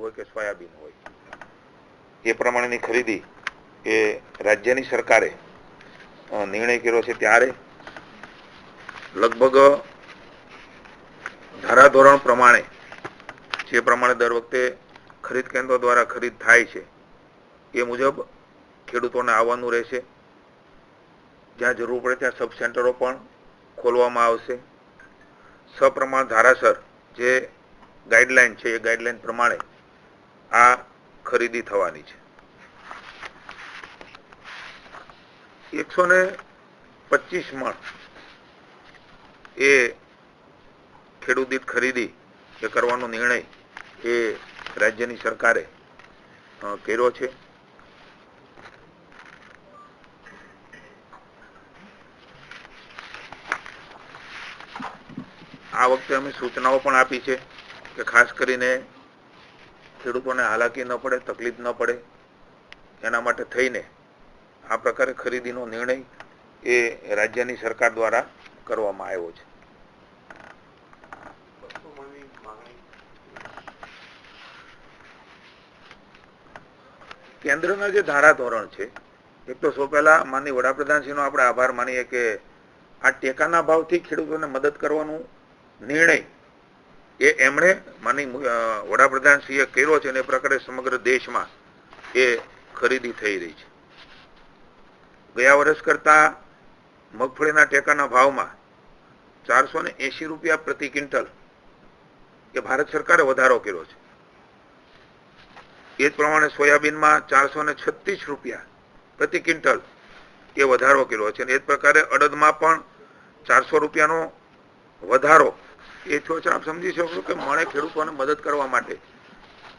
હોય કે સોયાબીન હોય. એ પ્રમાણેની ખરીદી એ રાજ્યની સરકારે નિર્ણય કર્યો છે ત્યારે લગભગ ધારાધોરણ પ્રમાણે, જે પ્રમાણે દર વખતે ખરીદ કેન્દ્રો દ્વારા ખરીદ થાય છે, એ મુજબ ખેડૂતોને આવવાનું રહેશે. જ્યાં જરૂર પડે ત્યાં સબ સેન્ટરો પણ ખોલવામાં આવશે. સપ્રમાણ ધારાસર જે ગાઈડલાઈન છે એ ગાઈડલાઈન પ્રમાણે આ ખરીદી થવાની છે. એકસો ને પચીસ મણ એ ખેડૂત ખરીદી એ કરવાનો નિર્ણય એ રાજ્યની સરકારે કર્યો છે. આ વખતે અમે સૂચનાઓ પણ આપી છે કે ખાસ કરીને ખેડૂતોને હાલાકી ન પડે, તકલીફ ન પડે, એના માટે થઈને આ પ્રકારે ખરીદીનો નિર્ણય એ રાજ્યની સરકાર દ્વારા કરવામાં આવ્યો છે. કેન્દ્રના જે ધારાધોરણ છે, એક તો સૌ પહેલા માનની વડાપ્રધાનશ્રીનો આપણે આભાર માનીએ કે આ ટેકાના ભાવથી ખેડૂતોને મદદ કરવાનું નિર્ણય એ એમણે માની વડાપ્રધાનશ્રીએ કર્યો છે અને એ પ્રકારે સમગ્ર દેશમાં એ ખરીદી થઈ રહી છે. ગયા વર્ષ કરતા મગફળીના ટેકાના ભાવમાં ચારસો ને એસી રૂપિયા પ્રતિ ક્વિન્ટલ એ ભારત સરકારે વધારો કર્યો છે. એ જ પ્રમાણે સોયાબીનમાં ચારસો ને છત્રીસ રૂપિયા પ્રતિ ક્વિન્ટલ એ વધારો કર્યો છે અને એ જ પ્રકારે અડદમાં પણ ચારસો રૂપિયાનો વધારો એ થયો આપ સમજી શકો કે મળે ખેડૂતોને મદદ કરવા માટે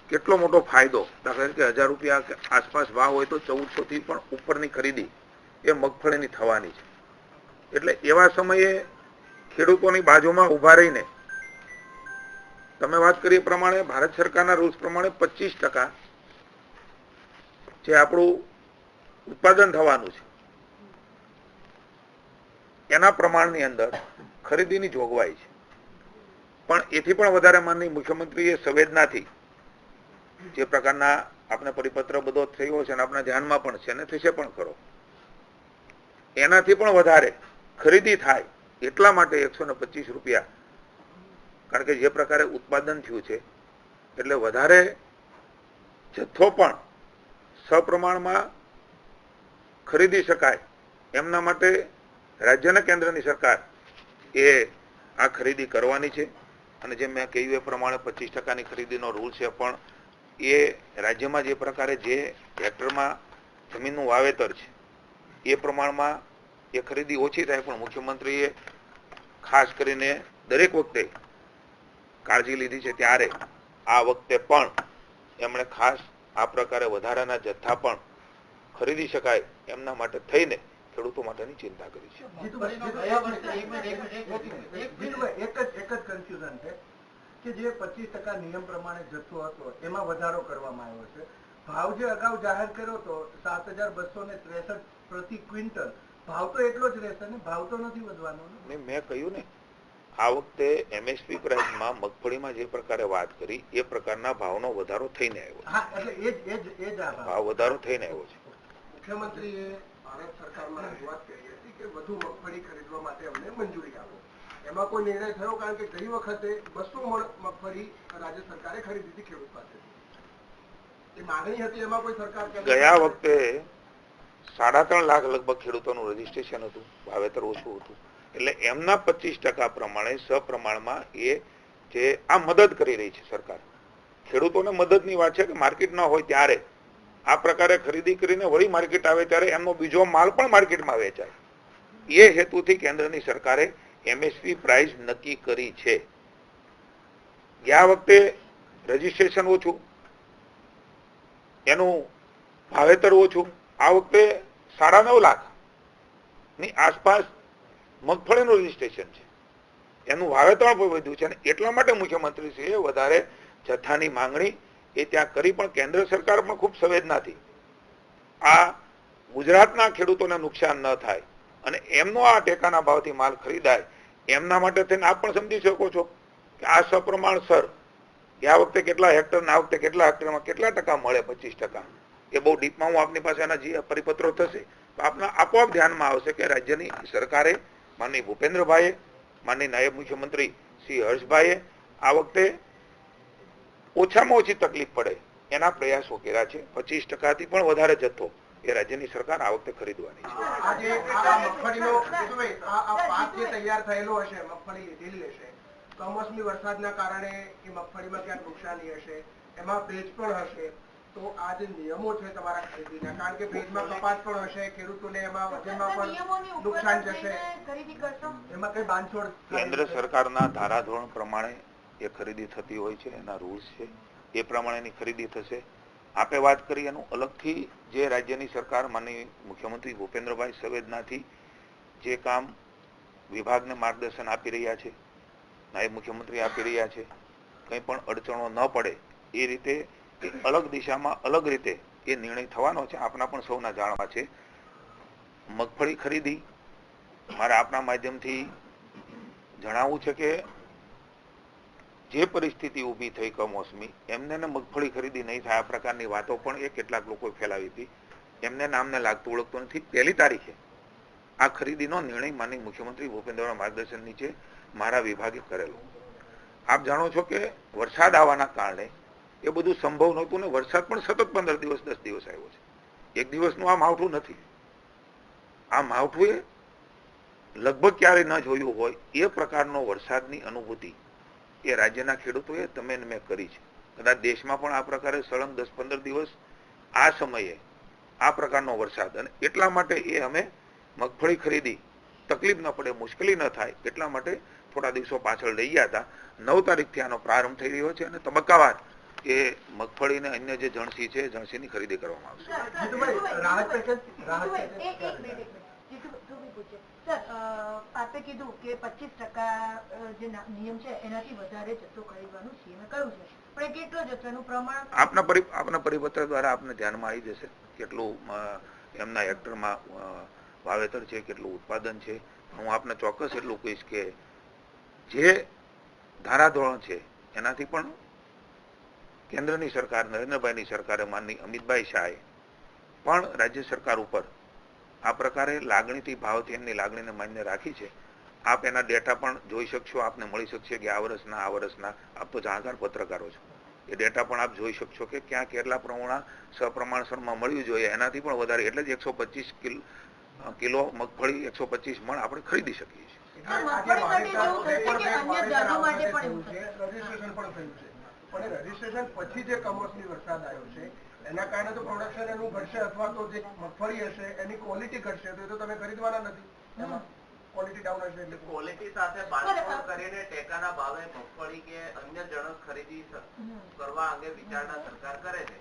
કેટલો મોટો ફાયદો. દાખલા તરીકે હજાર રૂપિયા આસપાસ ભાવ હોય તો ચૌદસો થી પણ ઉપરની ખરીદી એ મગફળીની થવાની છે. એટલે એવા સમયે ખેડૂતોની બાજુમાં ઊભા રહીને તમે વાત કરી એ પ્રમાણે ભારત સરકારના રૂલ્સ પ્રમાણે પચીસ ટકા જે આપણું ઉત્પાદન થવાનું છે, એના પ્રમાણની અંદર ખરીદીની જોગવાઈ છે. પણ એથી પણ વધારે માનની મુખ્યમંત્રીએ સંવેદનાથી જે પ્રકારના આપણે પરિપત્ર બધો થયો છે અને આપણા ધ્યાનમાં પણ છે અને થશે પણ ખરો. એનાથી પણ વધારે ખરીદી થાય એટલા માટે એકસો ને પચીસ રૂપિયા, કારણ કે જે પ્રકારે ઉત્પાદન થયું છે, એટલે વધારે જથ્થો પણ સપ્રમાણમાં ખરીદી શકાય. એમના માટે રાજ્ય અને કેન્દ્રની સરકાર એ આ ખરીદી કરવાની છે. અને જેમ મેં કહ્યું એ પ્રમાણે પચીસ ટકાની ખરીદીનો રૂલ છે, પણ એ રાજ્યમાં જે પ્રકારે જે હેક્ટરમાં જમીનનું વાવેતર છે, એ પ્રમાણમાં એ ખરીદી ઓછી થાય, પણ મુખ્યમંત્રીએ ખાસ કરીને દરેક વખતે કાળજી લીધી છે ત્યારે આ વખતે પણ એમણે ખાસ આ પ્રકારે વધારાના જથ્થા પણ ખરીદી શકાય એમના માટે થઈને ખેડૂતો માટેની ચિંતા કરી છે. જીતુભાઈ, જીતુભાઈ, એક મિનિટ, એક મિનિટ, એક મિનિટ, એક મિનિટ. જીતુભાઈ, એક જ એક જ કન્ફ્યુઝન છે કે જે પચીસ ટકા નિયમ પ્રમાણે જથ્થો હતો એમાં વધારો કરવામાં આવ્યો છે. ભાવ જે અગાઉ જાહેર કર્યો હતો સાત હજાર બસો ને ત્રેસઠ પ્રતિ ક્વિન્ટલ. ભાવ તો એટલો જ રહેશે ને? ભાવ તો નથી વધવાનો ને? મેં કહ્યું ને આ વખતે એમએસપી પ્રાઇસમાં મગફળીમાં જે પ્રકારે વાત કરી એ પ્રકારના ભાવનો વધારો થઈને આવ્યો એટલે એ જ એ જ એ જ આ છે ભાવ ભાવ વધારો થઈને આવ્યો છે. મુખ્યમંત્રીએ ભારત સરકારમાં રજૂઆત કરી હતી કે વધુ મગફળી ખરીદવા માટે અમને મંજૂરી આપો. એમાં કોઈ નિર્ણય થયો? કારણ કે ગઈ વખતે બસો મણ મગફળી રાજ્ય સરકારે ખરીદી હતી ખેડૂત પાસેથી એ માગણી હતી એમાં કોઈ સરકાર ગયા વખતે સાડા ત્રણ લાખ લગભગ ખેડૂતોનું રજીસ્ટ્રેશન હતું, વાવેતર ઓછું હતું. એટલે એમના પચીસ ટકા પ્રમાણે સપ્રમાણમાં એ જે આ મદદ કરી રહી છે સરકાર. ખેડૂતોને મદદની વાત છે કે માર્કેટ ન હોય ત્યારે આ પ્રકારે ખરીદી કરીને વળી માર્કેટ આવે ત્યારે એમનો બીજો માલ પણ માર્કેટમાં વેચાય. એ હેતુથી કેન્દ્રની સરકારે એમએસપી પ્રાઇસ નક્કી કરી છે. ગયા વખતે રજીસ્ટ્રેશન ઓછું, એનું વાવેતર ઓછું, આ વખતે સાડા નવ લાખની આસપાસ મગફળીનું રજીસ્ટ્રેશન છે. એનું વાવેતર પણ વધ્યું છે અને એટલા માટે મુખ્યમંત્રીશ્રીએ વધારે જથ્થાની માંગણી એ ત્યાં કરી પણ કેન્દ્ર સરકાર પણ ખૂબ સંવેદનાથી આ ગુજરાતના ખેડૂતોને નુકસાન ન થાય અને એમનો આ ટેકાના ભાવથી માલ ખરીદાય, એમના માટે થઈને આપ પણ સમજી શકો છો કે આ સપ્રમાણસર આ વખતે કેટલા હેક્ટર આ વખતે કેટલા હેક્ટરમાં કેટલા ટકા મળે પચીસ ટકા? એ બહુ ડીપમાં હું આપની પાસે એના પરિપત્રો થશે. તો આપના આપોઆપ ધ્યાનમાં આવશે કે રાજ્યની સરકારે માનની ભૂપેન્દ્રભાઈએ માનની નાયબ મુખ્યમંત્રી શ્રી હર્ષભાઈએ આ વખતે ઓછામાં ઓછી તકલીફ પડે. એના પ્રયાસો કર્યા છે. પચીસ ટકાથી પણ વધારે જથ્થો એ રાજ્યની સરકાર આ વખતે ખરીદવાની છે. કમોસમી વરસાદના કારણે એ મગફળીમાં ક્યાંક નુકસાની હશે એમાં ભેજ પણ હશે તો આ જે નિયમો છે તમારા ખરીદીના કારણ કે ભેજમાં કપાસ પણ હશે ખેડૂતોને એમાં વજનમાં પણ નુકસાન જશે. એમાં કઈ બાંધછોડ કેન્દ્ર સરકારના ધારાધોરણ પ્રમાણે એ ખરીદી થતી હોય છે, એના રૂલ્સ છે. એ પ્રમાણેની ખરીદી થશે. આપે વાત કરી, એનું અલગથી જે રાજ્યની સરકાર, માનની મુખ્યમંત્રી ભૂપેન્દ્રભાઈ સંવેદનાથી જે કામ વિભાગને માર્ગદર્શન આપી રહ્યા છે, નાયબ મુખ્યમંત્રી આપી રહ્યા છે, કંઈ પણ અડચણો ન પડે, એ રીતે અલગ દિશામાં અલગ રીતે એ નિર્ણય થવાનો છે આપણા પણ સૌના જાણવા છે. મગફળી ખરીદી, મારે આપના માધ્યમથી જણાવવું છે કે જે પરિસ્થિતિ ઊભી થઈ કમોસમી, એમને મગફળી ખરીદી નહીં થાય. આ પ્રકારની વાતો પણ એ કેટલાક લોકોએ ફેલાવી હતી. એમને નામને લાગતું ઓળખતું નથી. પહેલી તારીખે આ ખરીદીનો નિર્ણય માનની મુખ્યમંત્રી ભૂપેન્દ્રના માર્ગદર્શન નીચે મારા વિભાગે કરેલો. આપ જાણો છો કે વરસાદ આવવાના કારણે એ બધું સંભવ નહોતું ને વરસાદ પણ સતત પંદર દિવસ, દસ દિવસ આવ્યો છે. એક દિવસનું આ માવઠું નથી. આ માવઠું લગભગ ક્યારેય ન જોયું હોય એ પ્રકારનો વરસાદની અનુભૂતિ એ રાજ્યના ખેડૂતોએ તમે ને મેં કરી છે. કદાચ દેશમાં પણ આ પ્રકારે સળંગ દસ પંદર દિવસ આ સમયે આ પ્રકારનો વરસાદ અને એટલા માટે એ અમે મગફળી ખરીદી. તકલીફ ન પડે મુશ્કેલી ન થાય એટલા માટે થોડા દિવસો પાછળ લઈ ગયા હતા. નવ તારીખથી આનો પ્રારંભ થઈ રહ્યો છે અને તબક્કાવાર એ મગફળી ને અન્ય જે જણસી છે જણસીની ખરીદી કરવામાં આવશે. આપે કીધું કે પચીસ ટકા જે નિયમ છે એનાથી વધારે જથ્થો ખરીદવાનું સીએમએ કહ્યું છે. પણ કેટલો જથ્થો એનું પ્રમાણ? આપના આપના પરિપત્ર દ્વારા આપને ધ્યાનમાં આવી જશે કેટલું એમના હેક્ટરમાં વાવેતર છે, કેટલું ઉત્પાદન છે. હું આપને ચોક્કસ એટલું કહીશ કે જે ધારાધોરણ છે એનાથી પણ કેન્દ્રની સરકાર, નરેન્દ્રભાઈની સરકારે માનની અમિતભાઈ શાહે પણ રાજ્ય સરકાર ઉપર આ પ્રકારે લાગણીથી ભાવથી એમની લાગણીને માન્ય રાખી છે. આપ એના ડેટા પણ જોઈ શકશો આપને મળી શકશે કે આ વર્ષના આ વર્ષના. આપ તો જાણકાર પત્રકારો છો. એ ડેટા પણ આપ જોઈ શકશો કે ક્યાં કેટલા પ્રમાણ સપ્રમાણસરમાં મળ્યું જોઈએ. એનાથી પણ વધારે એટલે જ એકસો પચીસ કિલો મગફળી એકસો પચીસ મણ આપણે ખરીદી શકીએ છીએ. પણ રજીસ્ટ્રેશન પછી જે કમોસમી વરસાદ આવ્યો છે એના કારણે તો પ્રોડક્શન એનું ઘટશે અથવા તો જે મગફળી હશે એની ક્વોલિટી ઘટશે તો એ તો તમે ખરીદવાના નથી. એમાં ક્વોલિટી ડાઉન હશે એટલે ક્વોલિટી સાથે બાંધછોડ કરીને ટેકાના ભાવે મગફળી કે અન્ય જણસ ખરીદી કરવા અંગે વિચારણા સરકાર કરે છે.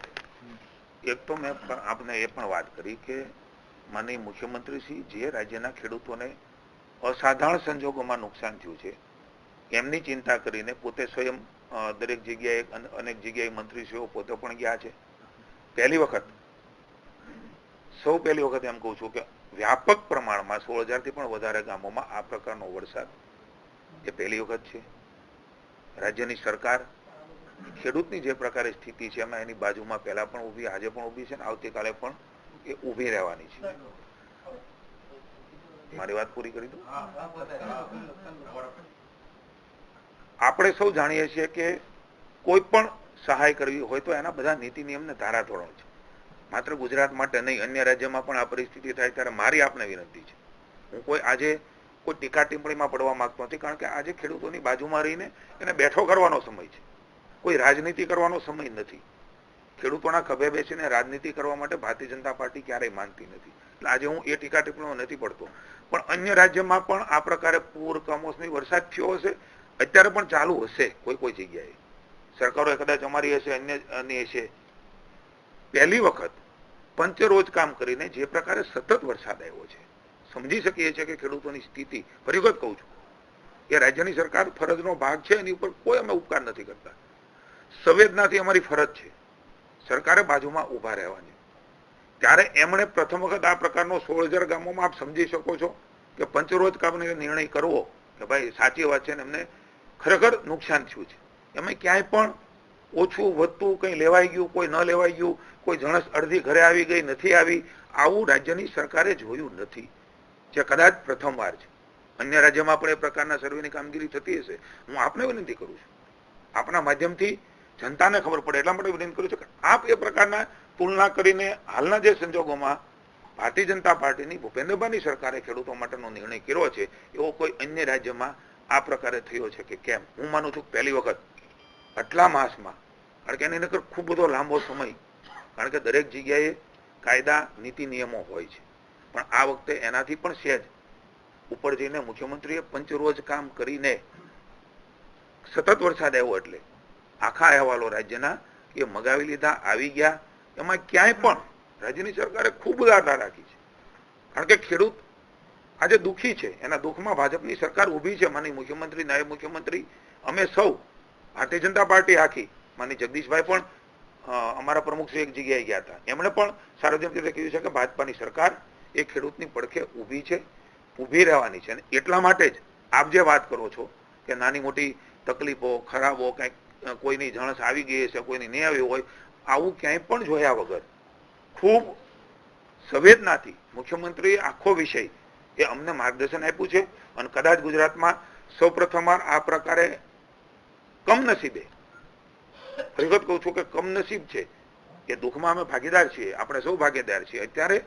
એક તો મેં પણ આપને એ પણ વાત કરી કે માનનીય મુખ્યમંત્રી શ્રી જે રાજ્યના ખેડૂતોને અસાધારણ સંજોગોમાં નુકસાન થયું છે એમની ચિંતા કરીને પોતે સ્વયં દરેક જગ્યાએ અનેક જગ્યાએ મંત્રીશ્રીઓ પોતે પણ ગયા છે. પહેલી વખત, સૌ પહેલી વખત એમ કહું છું કે વ્યાપક પ્રમાણમાં સોળ હજારથી પણ વધારે ગામોમાં આ પ્રકારનો વરસાદ એ પહેલી વખત છે. રાજ્યની સરકાર ખેડૂતની જે પ્રકારે સ્થિતિ છે, એમાં એની બાજુમાં પહેલા પણ ઊભી, આજે પણ ઊભી છે ને આવતીકાલે પણ એ ઊભી રહેવાની છે. મારી વાત પૂરી કરી દઉં? આપણે સૌ જાણીએ છીએ કે કોઈ પણ સહાય કરવી હોય તો એના બધા નીતિ નિયમ ને ધારાધોરણો છે. માત્ર ગુજરાત માટે નહીં, અન્ય રાજ્યમાં પણ આ પરિસ્થિતિ થાય ત્યારે મારી આપને વિનંતી છે. હું કોઈ આજે કોઈ ટીકા ટિપ્પણીમાં પડવા માંગતો નથી, કારણ કે આજે ખેડૂતોની બાજુમાં રહીને એને બેઠો કરવાનો સમય છે. કોઈ રાજનીતિ કરવાનો સમય નથી. ખેડૂતોના ખભે બેસીને રાજનીતિ કરવા માટે ભારતીય જનતા પાર્ટી ક્યારેય માનતી નથી. એટલે આજે હું એ ટીકા ટિપ્પણીઓ નથી પડતો. પણ અન્ય રાજ્યમાં પણ આ પ્રકારે પૂર કમોસમી વરસાદ થયો હશે અત્યારે પણ ચાલુ હશે, કોઈ કોઈ જગ્યાએ. સરકારો કદાચ અમારી હશે, અન્ય અન્ય હશે. પહેલી વખત પંચે રોજ કામ કરીને જે પ્રકારે સતત વરસાદ આવ્યો છે. સમજી શકીએ છીએ કે ખેડૂતોની સ્થિતિ ફરી વખત કહું છું એ રાજ્યની સરકાર ફરજનો ભાગ છે, એની ઉપર કોઈ અમે ઉપકાર નથી કરતા. સંવેદનાથી અમારી ફરજ છે. સરકારે બાજુમાં ઊભા રહેવાની ત્યારે એમણે પ્રથમ વખત આ પ્રકારનો સોળ હજાર ગામોમાં આપ સમજી શકો છો કે પંચરોજ કામને નિર્ણય કરવો, કે ભાઈ સાચી વાત છે ને એમને ખરેખર નુકસાન થયું છે. એમાં ક્યાંય પણ ઓછું વધતું કંઈ લેવાઈ ગયું, કોઈ ન લેવાઈ ગયું, કોઈ જણસ અડધી ઘરે આવી ગઈ, નથી આવી, આવું રાજ્યની સરકારે જોયું નથી. જે કદાચ પ્રથમવાર છે. અન્ય રાજ્યમાં પણ એ પ્રકારના સર્વેની કામગીરી થતી હશે. હું આપને વિનંતી કરું છું. આપના માધ્યમથી જનતાને ખબર પડે, એટલા માટે વિનંતી કરું છું કે આપ એ પ્રકારના તુલના કરીને હાલના જે સંજોગોમાં ભારતીય જનતા પાર્ટીની ભૂપેન્દ્રભાઈની સરકારે ખેડૂતો માટેનો નિર્ણય કર્યો છે, એવો કોઈ અન્ય રાજ્યમાં આ પ્રકારે થયો છે કે કેમ? હું માનું છું પહેલી વખત આટલા માસમાં, કારણ કે એની નકર ખૂબ બધો લાંબો સમય, કારણ કે દરેક જગ્યાએ કાયદા, નીતિ, નિયમો હોય છે. પણ આ વખતે એનાથી પણ સહેજ ઉપર જઈને મુખ્યમંત્રીએ પંચરોજ કામ કરીને સતત વરસાદ આવ્યો એટલે આખા અહેવાલો રાજ્યના એ મગાવી લીધા, આવી ગયા, એમાં ક્યાંય પણ રાજ્યની સરકારે ખૂબ ઉદારતા રાખી છે. કારણ કે ખેડૂત આજે દુઃખી છે. એના દુઃખમાં ભાજપની સરકાર ઊભી છે. માની મુખ્યમંત્રી, નાયબ મુખ્યમંત્રી, અમે સૌ, ભારતીય જનતા પાર્ટી આખી માની જગદીશભાઈ પણ અમારા પ્રમુખ શ્રી એક જગ્યાએ ગયા હતા. એમણે પણ સાર્વજનિક રીતે કહ્યું છે કે ભાજપાની સરકાર એ ખેડૂતની પડખે ઊભી છે, ઊભી રહેવાની છે. અને એટલા માટે જ આપ જે વાત કરો છો કે નાની મોટી તકલીફો, ખરાબો કંઈક કોઈની જણસ આવી ગઈ હશે, કોઈની નહીં આવી હોય, આવું ક્યાંય પણ જોયા વગર ખૂબ સંવેદનાથી મુખ્યમંત્રીએ આખો વિષય એ અમને માર્ગદર્શન આપ્યું છે અને કદાચ ગુજરાતમાં સૌ પ્રથમવાર આ પ્રકારે કમનસીબે વખત કહું છું કે કમનસીબ છે કે દુઃખમાં અમે ભાગીદાર છીએ, આપણે સૌ ભાગીદાર છીએ, અત્યારે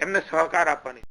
એમને સહકાર આપવાની